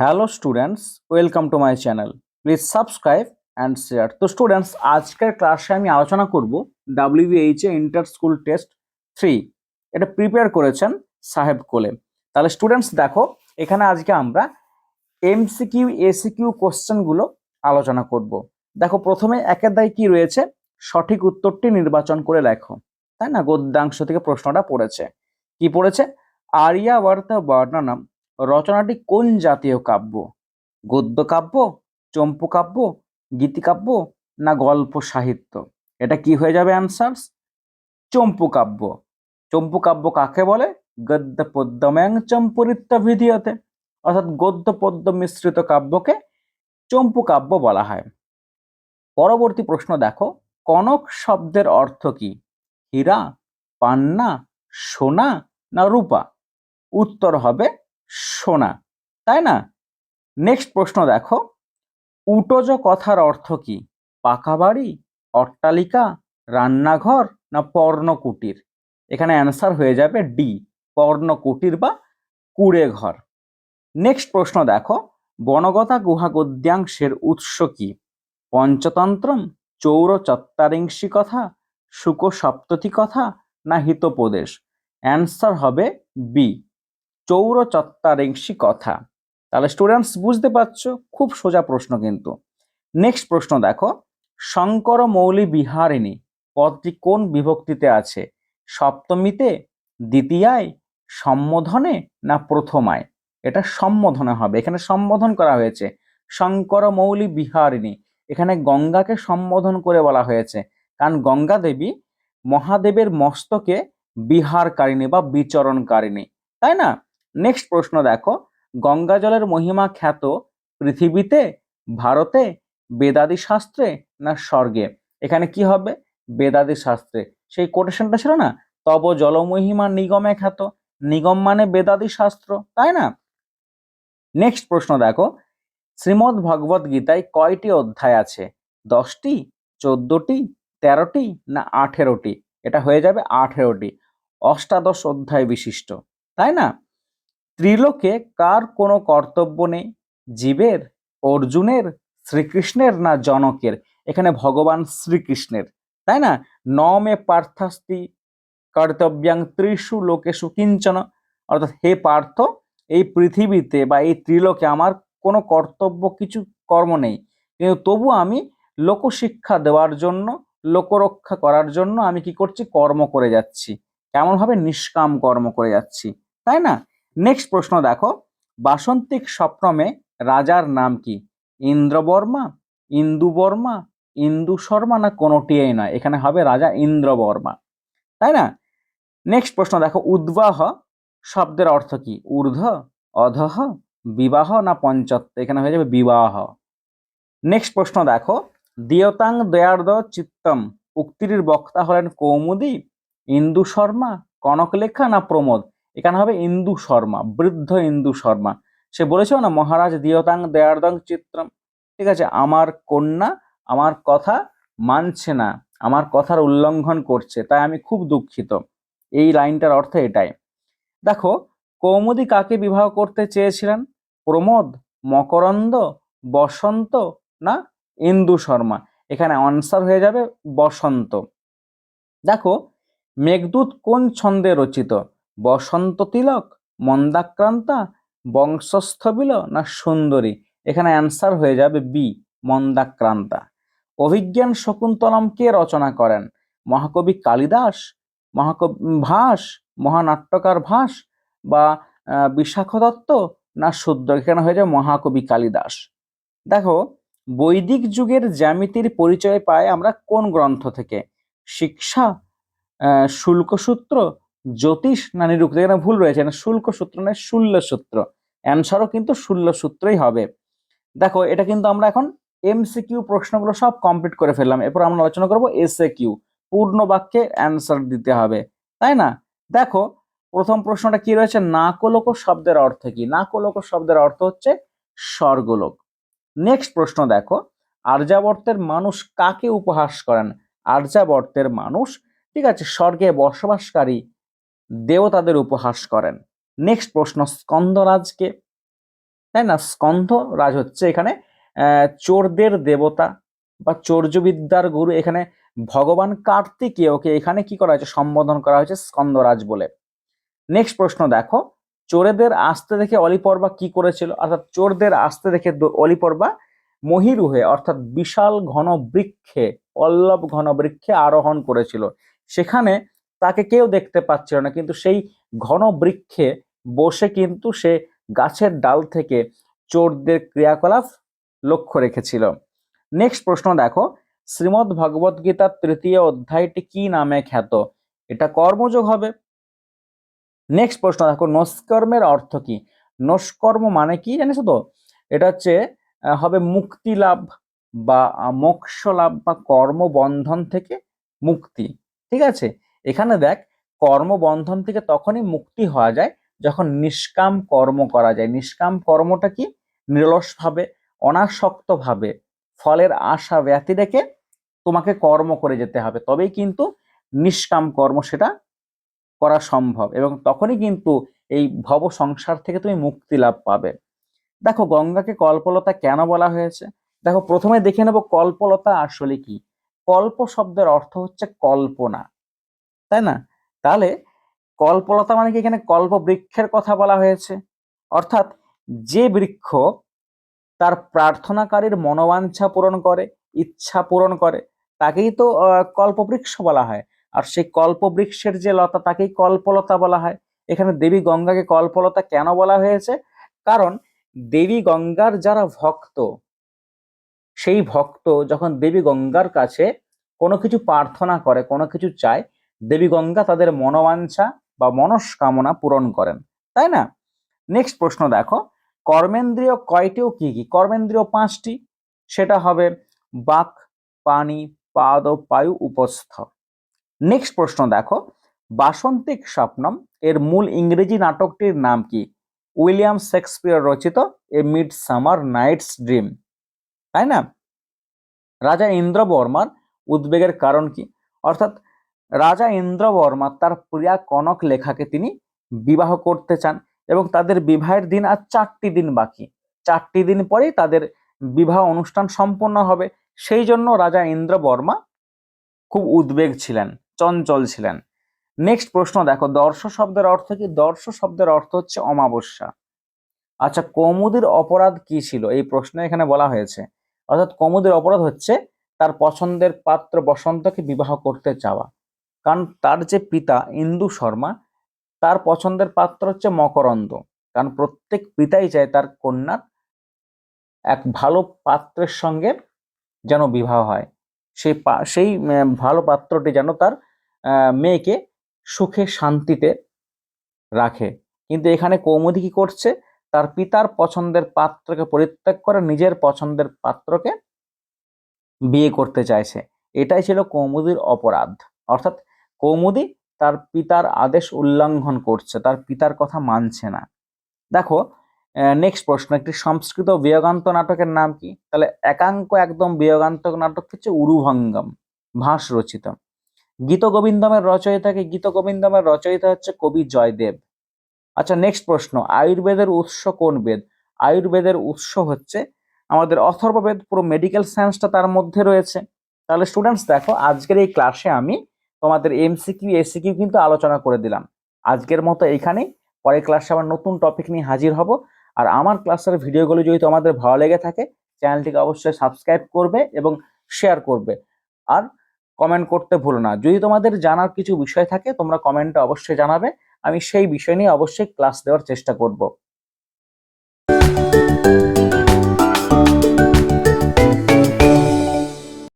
Hello students, welcome to my channel. Please subscribe and share. তো students, আজকের ক্লাসে আমি আলোচনা করব ডাব্লিউবিএইচ এ ইন্টার স্কুল টেস্ট থ্রি। এটা প্রিপেয়ার করেছেন সাহেব কোলে। তাহলে স্টুডেন্টস, দেখো, এখানে আজকে আমরা এমসিকিউ, এসিকিউ কোশ্চেনগুলো আলোচনা করব। দেখো, প্রথমে একের দায় কি রয়েছে? সঠিক উত্তরটি নির্বাচন করে লেখো। তাই না? গদ্যাংশ থেকে প্রশ্নটা পড়েছে। কি পড়েছে? আর্যাবর্ত বর্ণনম রচনাটি কোন জাতীয় কাব্য? গদ্য কাব্য, চম্পু কাব্য গীতিকাব্য না গল্প সাহিত্য? এটা কি হয়ে যাবে অ্যান্সার্স চম্পু কাব্য। চম্পু কাব্য কাকে বলে? গদ্য পদ্যম্যাং চম্পুরিত্য ভিধিয়তে। অর্থাৎ গদ্য পদ্য মিশ্রিত কাব্যকে চম্পু কাব্য বলা হয়। পরবর্তী প্রশ্ন দেখো, কনক শব্দের অর্থ কি? হীরা, পান্না, সোনা, না রূপা? উত্তর হবে সোনা তাই না? নেক্সট প্রশ্ন দেখো। উটোজ কথার অর্থ কি? পাকা বাড়ি, অট্টালিকা, রান্নাঘর না পর্ণকুটির? এখানে অ্যান্সার হয়ে যাবে ডি পর্ণকুটির বা কুড়ে ঘর নেক্সট প্রশ্ন দেখো। বনগতা গুহা গদ্যাংশের উৎস কি? পঞ্চতন্ত্রম, চৌর চত্বারিংশী কথা, শুক সপ্ততি কথা না হিতোপদেশ? অ্যান্সার হবে বি চৌর চত্বারিংশী কথা। তাহলে স্টুডেন্টস বুঝতে পারছ, খুব সোজা প্রশ্ন কিন্তু। নেক্সট প্রশ্ন দেখো, শঙ্কর মৌলি বিহারিণী পদটি কোন বিভক্তিতে আছে? সপ্তমীতে, দ্বিতীয়ায়, সম্বোধনে না প্রথমায়? এটা সম্বোধনে হবে। এখানে সম্বোধন করা হয়েছে, শঙ্কর মৌলি বিহারিণী। এখানে গঙ্গাকে সম্বোধন করে বলা হয়েছে, কারণ গঙ্গা দেবী মহাদেবের মস্তকে বিহারকারিণী বা বিচরণকারিণী। তাই না? নেক্সট প্রশ্ন দেখো। গঙ্গা জলের মহিমা খ্যাত পৃথিবীতে, ভারতে, বেদাদি শাস্ত্রে না স্বর্গে? এখানে কি হবে? বেদাদি শাস্ত্রে। সেই কোটেশনটা ছিল না? তব জলমহিমা নিগমে খ্যাত। নিগম মানে বেদাদি শাস্ত্র, তাই না? নেক্সট প্রশ্ন দেখো। শ্রীমদ্ ভগবত গীতায় কয়টি অধ্যায় আছে? দশটি, চোদ্দটি, তেরোটি না আঠেরোটি? এটা হয়ে যাবে আঠেরোটি। অষ্টাদশ অধ্যায় বিশিষ্ট, তাই না? ত্রিলোকে কার কোনো কর্তব্য নেই? জীবের, অর্জুনের, শ্রীকৃষ্ণের না জনকের? এখানে ভগবান শ্রীকৃষ্ণের, তাই না? নমে পার্থাস্তি কর্তব্যাং ত্রিশু লোকেশু কিঞ্চন। অর্থাৎ হে পার্থ, এই পৃথিবীতে বা এই ত্রিলোকে আমার কোনো কর্তব্য, কিছু কর্ম নেই। কিন্তু তবু আমি লোকশিক্ষা দেওয়ার জন্য, লোকরক্ষা করার জন্য আমি কি করছি? কর্ম করে যাচ্ছি। কেমনভাবে নিষ্কাম কর্ম করে যাচ্ছি, তাই না? নেক্সট প্রশ্ন দেখো। বাসন্তিক স্বপ্নমে রাজার নাম কি? ইন্দ্রবর্মা, ইন্দুবর্মা ইন্দু শর্মা না কোনোটিই নয়? এখানে হবে রাজা ইন্দ্রবর্মা। তাই না? নেক্সট প্রশ্ন দেখো। উদ্বাহ শব্দের অর্থ কি? ঊর্ধ্ব অধহ বিবাহ না পঞ্চত্ব? এখানে হয়ে যাবে বিবাহ। নেক্সট প্রশ্ন দেখো। দিয়তাং দয়ার্দ চিত্তম। উক্তির বক্তা হলেন কৌমুদি ইন্দু শর্মা কনকলেখা না প্রমোদ? এখানে হবে ইন্দু শর্মা, বৃদ্ধ ইন্দু শর্মা। সে বলেছিল না, মহারাজ দিয়তাং দয়ার্দং চিত্রম। ঠিক আছে, আমার কন্যা আমার কথা মানছে না, আমার কথার উল্লঙ্ঘন করছে, তাই আমি খুব দুঃখিত। এই লাইনটার অর্থ এটাই। দেখো, কৌমুদি কাকে বিবাহ করতে চেয়েছিলেন? প্রমোদ, মকরন্দ, বসন্ত না ইন্দু শর্মা? এখানে আনসার হয়ে যাবে বসন্ত। দেখো, মেঘদূত কোন ছন্দে রচিত? বসন্ত তিলক, মন্দাক্রান্তা, বংশস্থবিল না সুন্দরী? এখানে অ্যান্সার হয়ে যাবে বি মন্দাক্রান্তা। অভিজ্ঞান শকুন্তলম কে রচনা করেন? মহাকবি কালিদাস, মহাকবি ভাস, মহানাট্যকার ভাস বা বিশাখ দত্ত না শুদ্র? এখানে হয়ে যায় মহাকবি কালিদাস। দেখো, বৈদিক যুগের জ্যামিতির পরিচয় পাই আমরা কোন গ্রন্থ থেকে? শিক্ষা শুল্কসূত্র জ্যোতিষ না নিরুক্ত? এখানে ভুল রয়েছে। না শুল্ক সূত্র নয়, শুল্য সূত্র। অ্যান্সারও কিন্তু শুল্য সূত্রই হবে। দেখো, এটা কিন্তু আমরা এখন এমসিকিউ প্রশ্নগুলো সব কমপ্লিট করে ফেললাম। এরপর আমরা আলোচনা করব এসএ কিউ পূর্ণ বাক্যে অ্যান্সার দিতে হবে। তাই না? দেখো, প্রথম প্রশ্নটা কি রয়েছে? নাকলোক শব্দের অর্থ কি? নাকলোক শব্দের অর্থ হচ্ছে স্বর্গলোক। নেক্সট প্রশ্ন দেখো, আর্যাবর্তের মানুষ কাকে উপহাস করেন? আর্যাবর্তের মানুষ, ঠিক আছে, স্বর্গে বসবাসকারী দেবতাদের উপহাস করেন। নেক্সট প্রশ্ন স্কন্দরাজকে তাই না? স্কন্ধ রাজ হচ্ছে এখানে চোরদের দেবতা বা চৌর্যবিদ্যার গুরু। এখানে ভগবান কার্তিকেয়কে এখানে কি করা হয়েছে? সম্বোধন করা হয়েছে স্কন্দরাজ বলে। নেক্সট প্রশ্ন, দেখো, চোরেদের আসতে দেখে অলিপর্বা কি করেছিল? অর্থাৎ চোরদের আসতে দেখে অলিপর্বা মহিরুহে, অর্থাৎ বিশাল ঘন বৃক্ষে পল্লব ঘন বৃক্ষে আরোহণ করেছিল। সেখানে তাকে কেউ দেখতে পাচ্ছিল না। কিন্তু সেই ঘন বৃক্ষে বসে কিন্তু সে গাছের ডাল থেকে চোরদের ক্রিয়াকলাপ লক্ষ্য রেখেছিল। নেক্সট প্রশ্ন দেখো, শ্রীমদ্ ভগবত গীতার তৃতীয় অধ্যায়টি কি নামে খ্যাত? এটা কর্মযোগ হবে। নেক্সট প্রশ্ন দেখো, নস্কর্মের অর্থ কি? নস্কর্ম মানে কি জানিস তো? এটা হচ্ছে হবে মুক্তি লাভ বা মোক্ষ লাভ বা কর্মবন্ধন থেকে মুক্তি। ঠিক আছে? এখানে দেখ, কর্মবন্ধন থেকে তখনই মুক্তি হওয়া যায় যখন নিষ্কাম কর্ম করা যায়। নিষ্কাম কর্মটা কি? নিরলসভাবে, অনাসক্তভাবে, ফলের আশা ব্যতি রেখে তোমাকে কর্ম করে যেতে হবে। তবেই কিন্তু নিষ্কাম কর্ম সেটা করা সম্ভব এবং তখনই কিন্তু এই ভব সংসার থেকে তুমি মুক্তি লাভ পাবে। দেখো, গঙ্গাকে কল্পলতা কেন বলা হয়েছে? দেখো, প্রথমে দেখে নেব কল্পলতা আসলে কি। কল্প শব্দের অর্থ হচ্ছে কল্পনা। তাই না? তাহলে কল্পলতা মানে কি? এখানে কল্প বৃক্ষের কথা বলা হয়েছে। অর্থাৎ যে বৃক্ষ তার প্রার্থনাকারীর মনোবাঞ্ছা পূরণ করে, ইচ্ছা পূরণ করে, তাকেই তো কল্পবৃক্ষ বলা হয়। আর সেই কল্পবৃক্ষের যে লতা, তাকেই কল্পলতা বলা হয়। এখানে দেবী গঙ্গাকে কল্পলতা কেন বলা হয়েছে? কারণ দেবী গঙ্গার যারা ভক্ত, সেই ভক্ত যখন দেবী গঙ্গার কাছে কোনো কিছু প্রার্থনা করে, কোনো কিছু চায় দেবী গঙ্গা তাদের মনোবাঞ্ছা বা মনস্কামনা পূরণ করেন, তাই না? নেক্সট প্রশ্ন দেখো, কর্মেন্দ্রিয় কয়টিও কি কি? কর্মেন্দ্রিয় পাঁচটি, সেটা হবে বাক, পানি, পাদ পায়ু উপস্থ। নেক্সট প্রশ্ন দেখো, বাসন্তিক স্বপ্নম, এর মূল ইংরেজি নাটকটির নাম কি? উইলিয়াম শেক্সপিয়ার রচিত a midsummer night's dream, তাই না? রাজা ইন্দ্রবর্মার উদ্বেগের কারণ কি? অর্থাৎ রাজা ইন্দ্রবর্মা তার প্রিয়া কনক লেখাকে তিনি বিবাহ করতে চান এবং তাদের বিবাহের দিন আর চারটি দিন বাকি। চারটি দিন পরেই তাদের বিবাহ অনুষ্ঠান সম্পন্ন হবে। সেই জন্য রাজা ইন্দ্রবর্মা খুব উদ্বেগ ছিলেন, চঞ্চল ছিলেন। নেক্সট প্রশ্ন দেখো, দর্শ শব্দের অর্থ কি? দর্শ শব্দের অর্থ হচ্ছে অমাবস্যা। আচ্ছা কৌমুদির অপরাধ কি ছিল? এই প্রশ্নে এখানে বলা হয়েছে। অর্থাৎ কৌমুদির অপরাধ হচ্ছে তার পছন্দের পাত্র বসন্তকে বিবাহ করতে চাওয়া। কারণ তার যে পিতা ইন্দু শর্মা, তার পছন্দের পাত্র হচ্ছে মকরন্দ। কারণ প্রত্যেক পিতাই চায় তার কন্যার এক ভালো পাত্রের সঙ্গে যেন বিবাহ হয়। সেই সেই ভালো পাত্রটি যেন তার মেয়েকে সুখে শান্তিতে রাখে। কিন্তু এখানে কৌমুদি কি করছে? তার পিতার পছন্দের পাত্রকে পরিত্যাগ করে নিজের পছন্দের পাত্রকে বিয়ে করতে চাইছে। এটাই ছিল কৌমুদির অপরাধ। অর্থাৎ কৌমুদি তার পিতার আদেশ উল্লঙ্ঘন করছে, তার পিতার কথা মানছে না। দেখো নেক্সট প্রশ্ন, একটি সংস্কৃত বিয়োগান্ত নাটকের নাম কি? তাহলে একাঙ্ক একদম বিয়োগান্তক নাটক হচ্ছে উরুভঙ্গম, ভাস রচিত। গীত গোবিন্দমের রচয়িতাকে গীত গোবিন্দমের রচয়িতা হচ্ছে কবি জয়দেব। আচ্ছা নেক্সট প্রশ্ন, আয়ুর্বেদের উৎস কোন বেদ? আয়ুর্বেদের উৎস হচ্ছে, আমাদের অথর্ববেদ পুরো মেডিকেল সায়েন্সটা তার মধ্যে রয়েছে। তাহলে স্টুডেন্টস দেখো, আজকের এই ক্লাসে আমি তোমাদের এমসিকিউ এসিকিউ কিন্তু আলোচনা করে দিলাম। আজকের মতো এইখানেই পরের ক্লাসে আবার নতুন টপিক নিয়ে হাজির হব। আর আমার ক্লাসের ভিডিওগুলো যদি তোমাদের ভালো লেগে থাকে, চ্যানেলটিকে অবশ্যই সাবস্ক্রাইব করবে এবং শেয়ার করবে। আর কমেন্ট করতে ভুলো না। যদি তোমাদের জানার কিছু বিষয় থাকে, তোমরা কমেন্টে অবশ্যই জানাবে। আমি সেই বিষয় নিয়ে অবশ্যই ক্লাস দেওয়ার চেষ্টা করব।